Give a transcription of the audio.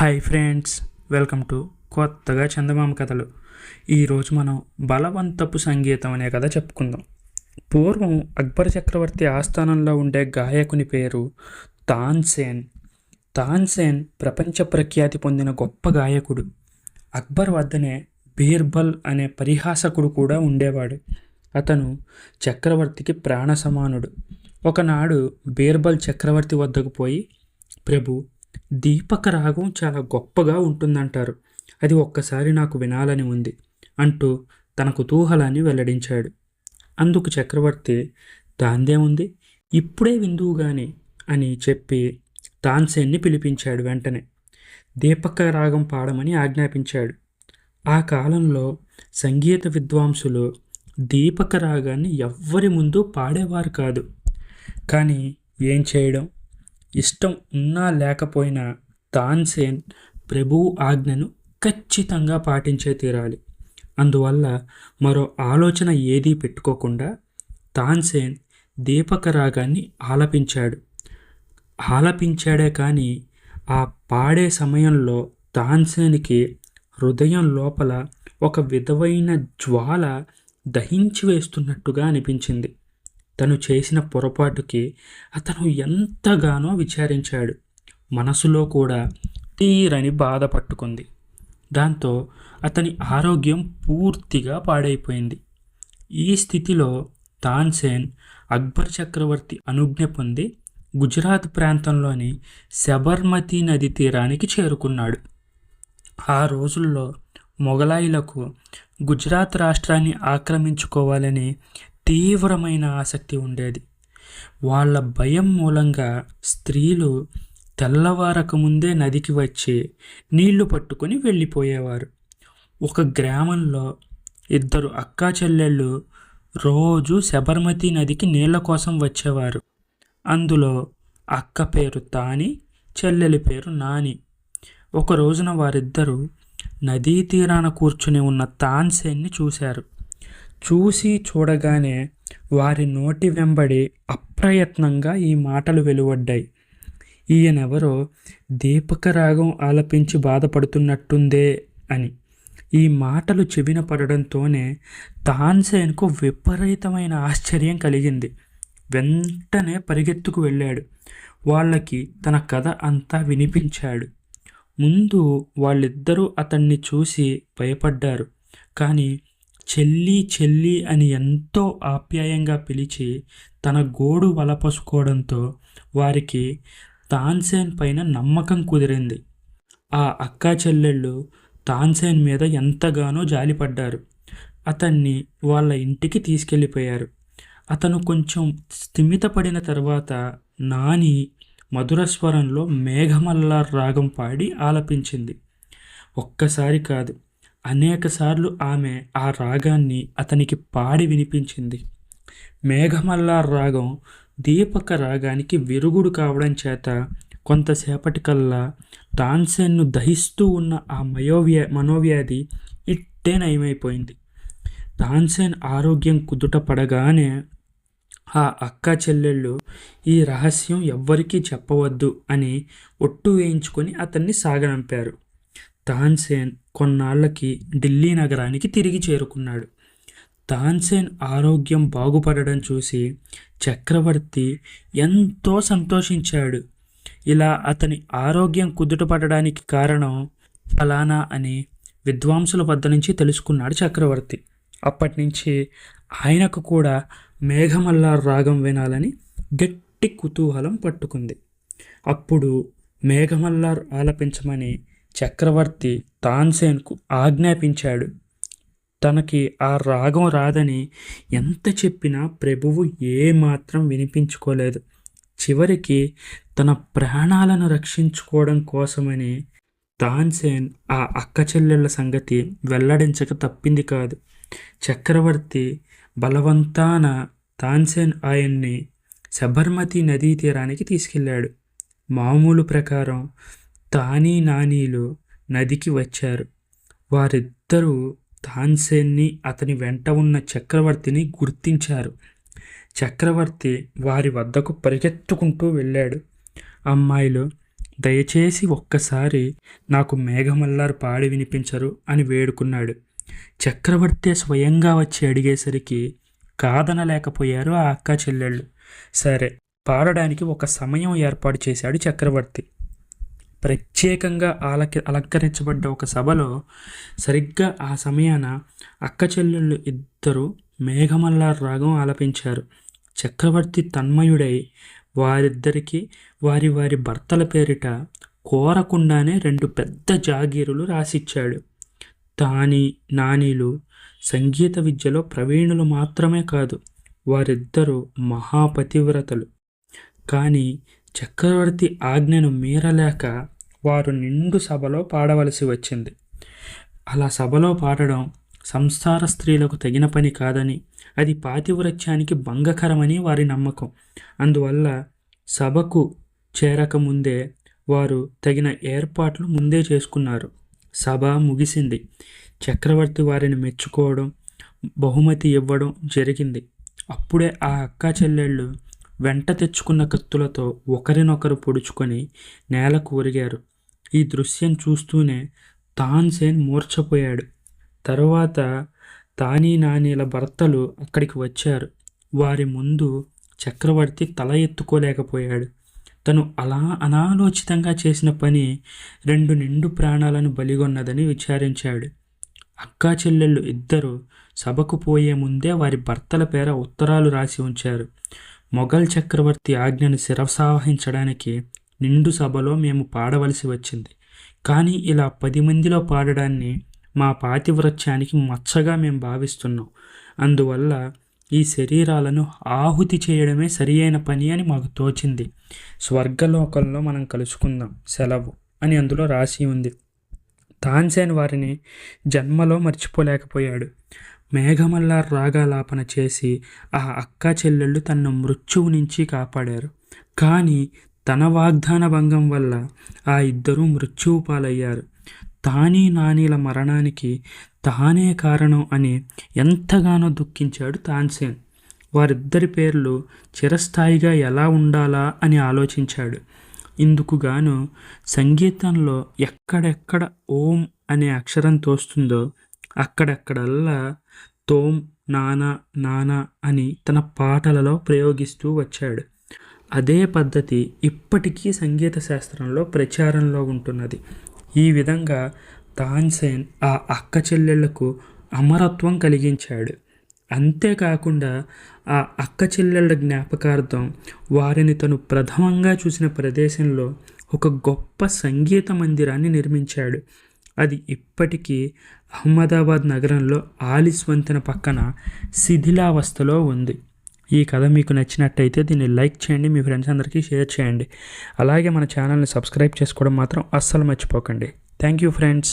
Hi friends welcome to కొత్తగా చందమామ కథలు. ఈరోజు మనం బలవంతపు సంగీతం అనే కథ చెప్పుకుందాం. పూర్వం అక్బర్ చక్రవర్తి ఆస్థానంలో ఉండే గాయకుని పేరు తాన్సేన్. తాన్సేన్ ప్రపంచ ప్రఖ్యాతి పొందిన గొప్ప గాయకుడు. అక్బర్ వద్దనే బీర్బల్ అనే పరిహాసకుడు కూడా ఉండేవాడు. అతను చక్రవర్తికి ప్రాణ సమానుడు ఒకనాడు బీర్బల్ చక్రవర్తి వద్దకు పోయి ప్రభు దీపక రాగం చాలా గొప్పగా ఉంటుందంటారు. అది ఒక్కసారి నాకు వినాలని ఉంది అంటూ తన కుతూహలాన్ని వెల్లడించాడు. అందుకు చక్రవర్తి దాందేముంది ఇప్పుడే విందువుగాని అని చెప్పి తాన్సేన్ని పిలిపించాడు వెంటనే. దీపక రాగం పాడమని ఆజ్ఞాపించాడు. ఆ కాలంలో సంగీత విద్వాంసులు దీపక రాగాన్ని ఎవ్వరి ముందు పాడేవారు కాదు. కానీ ఏం చేయడం? ఇష్టం ఉన్నా లేకపోయినా తాన్సేన్ ప్రభువు ఆజ్ఞను ఖచ్చితంగా పాటించే తీరాలి. అందువల్ల మరో ఆలోచన ఏదీ పెట్టుకోకుండా తాన్సేన్ దీపక రాగాన్ని ఆలపించాడు. ఆలపించాడే కానీ ఆ పాడే సమయంలో తాన్సేన్కి హృదయం లోపల ఒక విధమైన జ్వాల దహించి వేస్తున్నట్టుగా అనిపించింది. తను చేసిన పొరపాటుకి అతను ఎంతగానో విచారించాడు. మనసులో కూడా తీరని బాధ పట్టుకుంది. దాంతో అతని ఆరోగ్యం పూర్తిగా పాడైపోయింది. ఈ స్థితిలో తాన్సేన్ అక్బర్ చక్రవర్తి అనుజ్ఞ పొంది గుజరాత్ ప్రాంతంలోని శబర్మతి నది తీరానికి చేరుకున్నాడు. ఆ రోజుల్లో మొఘలాయిలకు గుజరాత్ రాష్ట్రాన్ని ఆక్రమించుకోవాలని తీవ్రమైన ఆసక్తి ఉండేది. వాళ్ళ భయం మూలంగా స్త్రీలు తెల్లవారక ముందే నదికి వచ్చి నీళ్ళు పట్టుకొని వెళ్ళిపోయేవారు. ఒక గ్రామంలో ఇద్దరు అక్కా చెల్లెళ్ళు రోజు శబర్మతి నదికి నీళ్ళ కోసం వచ్చేవారు. అందులో అక్క పేరు తాని చెల్లెలి పేరు నాని. ఒక రోజున వారిద్దరూ నదీ తీరాన కూర్చుని ఉన్న తాన్సేన్ని చూశారు. చూసి చూడగానే వారి నోటి వెంబడి అప్రయత్నంగా ఈ మాటలు వెలువడ్డాయి. ఈయనెవరో దీపక రాగం ఆలపించి బాధపడుతున్నట్టుందే అని. ఈ మాటలు చెవిన పడడంతోనే తాన్సేన్కు విపరీతమైన ఆశ్చర్యం కలిగింది. వెంటనే పరిగెత్తుకు వెళ్ళాడు. వాళ్ళకి తన కథ అంతా వినిపించాడు. ముందు వాళ్ళిద్దరూ అతన్ని చూసి భయపడ్డారు. కానీ చెల్లి చెల్లి అని ఎంతో ఆప్యాయంగా పిలిచి తన గోడు వలపసుకోవడంతో వారికి తాన్సేన్ పైన నమ్మకం కుదిరింది. ఆ అక్కా చెల్లెళ్ళు తాన్సేన్ మీద ఎంతగానో జాలిపడ్డారు. అతన్ని వాళ్ళ ఇంటికి తీసుకెళ్ళిపోయారు. అతను కొంచెం స్థిమితపడిన తర్వాత నాని మధురస్వరంలో మేఘమల్లార్ రాగం పాడి ఆలపించింది. ఒక్కసారి కాదు అనేకసార్లు ఆమె ఆ రాగాన్ని అతనికి పాడి వినిపించింది. మేఘమల్లార్ రాగం దీపక రాగానికి విరుగుడు కావడం చేత కొంతసేపటికల్లా తాన్సెన్ను దహిస్తూ ఉన్న ఆ మయోవ్యా మనోవ్యాధి ఇట్టే నయమైపోయింది. తాన్సెన్ ఆరోగ్యం కుదుట పడగానే ఆ అక్క చెల్లెళ్ళు ఈ రహస్యం ఎవ్వరికీ చెప్పవద్దు అని ఒట్టు వేయించుకొని అతన్ని సాగనంపారు. తాన్సేన్ కొన్నాళ్ళకి ఢిల్లీ నగరానికి తిరిగి చేరుకున్నాడు. తాన్సేన్ ఆరోగ్యం బాగుపడడం చూసి చక్రవర్తి ఎంతో సంతోషించాడు. ఇలా అతని ఆరోగ్యం కుదుటపడడానికి కారణం ఫలానా అని విద్వాంసుల వద్ద నుంచి తెలుసుకున్నాడు చక్రవర్తి. అప్పటి నుంచి ఆయనకు కూడా మేఘమల్లార్ రాగం వినాలని గట్టి కుతూహలం పట్టుకుంది. అప్పుడు మేఘమల్లార్ ఆలపించమని చక్రవర్తి తాన్సేన్కు ఆజ్ఞాపించాడు. తనకి ఆ రాగం రాదని ఎంత చెప్పినా ప్రభువు ఏమాత్రం వినిపించుకోలేదు. చివరికి తన ప్రాణాలను రక్షించుకోవడం కోసమని తాన్సేన్ ఆ అక్క చెల్లెళ్ళ సంగతి వెల్లడించక తప్పింది కాదు. చక్రవర్తి బలవంతాన తాన్సేన్ ఆయన్ని శబర్మతి నదీ తీరానికి తీసుకెళ్ళాడు. మామూలు ప్రకారం తానీ నానీలు నదికి వచ్చారు. వారిద్దరూ తాన్సేన్ని అతని వెంట ఉన్న చక్రవర్తిని గుర్తించారు. చక్రవర్తి వారి వద్దకు పరిగెత్తుకుంటూ వెళ్ళాడు. అమ్మాయిలు దయచేసి ఒక్కసారి నాకు మేఘమల్లారు పాడి వినిపించరు అని వేడుకున్నాడు. చక్రవర్తి స్వయంగా వచ్చి అడిగేసరికి కాదనలేకపోయారు ఆ అక్క చెల్లెళ్ళు. సరే పాడడానికి ఒక సమయం ఏర్పాటు చేశాడు చక్రవర్తి. ప్రత్యేకంగా అలక అలంకరించబడ్డ ఒక సభలో సరిగ్గా ఆ సమయాన అక్క చెల్లెళ్ళు ఇద్దరు మేఘమల్ల రాగం ఆలపించారు. చక్రవర్తి తన్మయుడై వారిద్దరికీ వారి వారి భర్తల పేరిట కోరకుండానే రెండు పెద్ద జాగీరులు రాసిచ్చాడు. తాని నానీలు సంగీత విద్యలో ప్రవీణులు మాత్రమే కాదు వారిద్దరూ మహాపతివ్రతలు. కానీ చక్రవర్తి ఆజ్ఞను మీరలేక వారు నిండు సభలో పాడవలసి వచ్చింది. అలా సభలో పాడడం సంసార స్త్రీలకు తగిన పని కాదని అది పాతివ్రత్యానికి భంగకరమని వారి నమ్మకం. అందువల్ల సభకు చేరకముందే వారు తగిన ఏర్పాట్లు ముందే చేసుకున్నారు. సభ ముగిసింది. చక్రవర్తి వారిని మెచ్చుకోవడం బహుమతి ఇవ్వడం జరిగింది. అప్పుడే ఆ అక్క చెల్లెళ్ళు వెంట తెచ్చుకున్న కత్తులతో ఒకరినొకరు పొడుచుకొని నేలకు ఒరిగారు. ఈ దృశ్యం చూస్తూనే తాన్సేన్ మూర్ఛపోయాడు. తరువాత తానీ నానీల భర్తలు అక్కడికి వచ్చారు. వారి ముందు చక్రవర్తి తల ఎత్తుకోలేకపోయాడు. తను అలా అనాలోచితంగా చేసిన పని రెండు నిండు ప్రాణాలను బలిగొన్నదని విచారించాడు. అక్కా చెల్లెళ్ళు ఇద్దరు సభకు పోయే ముందే వారి భర్తల పేర ఉత్తరాలు రాసి ఉంచారు. మొఘల్ చక్రవర్తి ఆజ్ఞను శిరసావహించడానికి నిండు సభలో మేము పాడవలసి వచ్చింది. కానీ ఇలా పది మందిలో పాడడాన్ని మా పాతివృత్యానికి మచ్చగా మేము భావిస్తున్నాం. అందువల్ల ఈ శరీరాలను ఆహుతి చేయడమే సరి అయిన పని అని మాకు తోచింది. స్వర్గలోకంలో మనం కలుసుకుందాం. సెలవు అని అందులో రాసి ఉంది. తాన్సేన్ వారిని జన్మలో మర్చిపోలేకపోయాడు. మేఘమల్లార్ రాగాలాపన చేసి ఆ అక్క చెల్లెళ్ళు తన మృత్యువు నుంచి కాపాడారు. కానీ తన వాగ్దాన భంగం వల్ల ఆ ఇద్దరూ మృత్యువు పాలయ్యారు. తానీ నానీల మరణానికి తానే కారణం అని ఎంతగానో దుఃఖించాడు తాన్సేన్. వారిద్దరి పేర్లు చిరస్థాయిగా ఎలా ఉండాలా అని ఆలోచించాడు. ఇందుకు గాను సంగీతంలో ఎక్కడెక్కడ ఓం అనే అక్షరం తోస్తుందో అక్కడక్కడల్లా తోం నానా నానా అని తన పాటలలో ప్రయోగిస్తూ వచ్చాడు. అదే పద్ధతి ఇప్పటికీ సంగీత శాస్త్రంలో ప్రచారంలో ఉంటున్నది. ఈ విధంగా తాన్సేన్ ఆ అక్క చెల్లెళ్ళకు అమరత్వం కలిగించాడు. అంతేకాకుండా ఆ అక్క చెల్లెళ్ళ జ్ఞాపకార్థం వారిని తను ప్రథమంగా చూసిన ప్రదేశంలో ఒక గొప్ప సంగీత మందిరాన్ని నిర్మించాడు. అది ఇప్పటికీ అహ్మదాబాద్ నగరంలో ఆలిస్ వంతెన పక్కన శిథిలావస్థలో ఉంది. ఈ కథ మీకు నచ్చినట్టయితే దీన్ని లైక్ చేయండి మీ ఫ్రెండ్స్ అందరికీ షేర్ చేయండి. అలాగే మన ఛానల్ని సబ్స్క్రైబ్ చేసుకోవడం మాత్రం అస్సలు మర్చిపోకండి. Thank you friends.